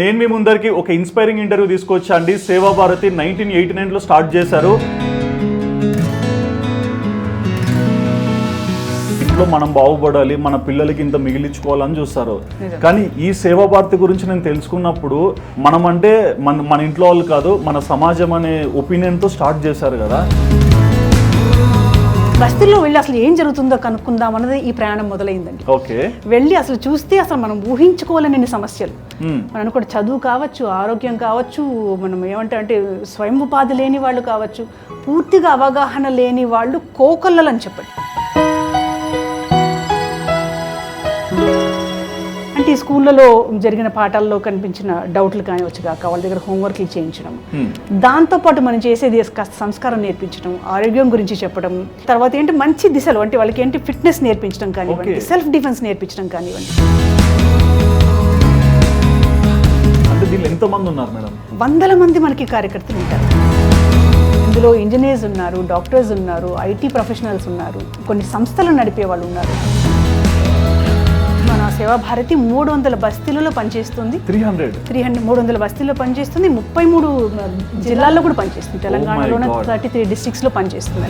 నేను మీ ముందరికి ఒక ఇన్స్పైరింగ్ ఇంటర్వ్యూ తీసుకొచ్చా అండి. సేవా భారతి నైన్టీన్ ఎయిటీ నైన్లో స్టార్ట్ చేశారు. ఇంట్లో మనం బాగుపడాలి మన పిల్లలకి ఇంత మిగిలించుకోవాలని చూస్తారు. కానీ ఈ సేవా భారతి గురించి నేను తెలుసుకున్నప్పుడు మనం అంటే మన మన ఇంట్లో వాళ్ళు కాదు మన సమాజం అనే ఒపీనియన్తో స్టార్ట్ చేశారు కదా. బస్తీల్లో వెళ్ళి అసలు ఏం జరుగుతుందో కనుక్కుందాం అన్నది ఈ ప్రయాణం మొదలైందండి. ఓకే. వెళ్ళి అసలు చూస్తే అసలు మనం ఊహించుకోలేని సమస్యలు. మనం కూడా చదువు కావచ్చు ఆరోగ్యం కావచ్చు మనం ఏమంటే అంటే స్వయం ఉపాధి లేని వాళ్ళు కావచ్చు పూర్తిగా అవగాహన లేని వాళ్ళు కోకొల్లలు అని చెప్పండి. ఈ స్కూళ్ళలో జరిగిన పాఠాల్లో కనిపించిన డౌట్లు కానివచ్చు కాక వాళ్ళ దగ్గర హోంవర్క్లు చేయించడం. దాంతోపాటు మనం చేసేది కాస్త సంస్కారం నేర్పించడం ఆరోగ్యం గురించి చెప్పడం తర్వాత ఏంటి మంచి దిశలు అంటే వాళ్ళకి ఏంటి ఫిట్నెస్ నేర్పించడం కానివ్వండి. సెల్ఫ్ డిఫెన్స్ నేర్పించడం కానివ్వండి. ఎంతమంది ఉన్నారు మేడం? వందల మంది మనకి కార్యకర్తలు ఉంటారు. ఇందులో ఇంజనీర్స్ ఉన్నారు డాక్టర్స్ ఉన్నారు ఐటీ ప్రొఫెషనల్స్ ఉన్నారు కొన్ని సంస్థలు నడిపే వాళ్ళు ఉన్నారు. మన సేవా భారతి మూడు వందల బస్తీలలో పనిచేస్తుంది. Three hundred. త్రీ హండ్రెడ్ మూడు వందల బస్తీల్లో పనిచేస్తుంది. ముప్పై మూడు జిల్లాల్లో కూడా పనిచేస్తుంది. తెలంగాణలోనే God. థర్టీ త్రీ డిస్ట్రిక్ట్స్లో పనిచేస్తుంది.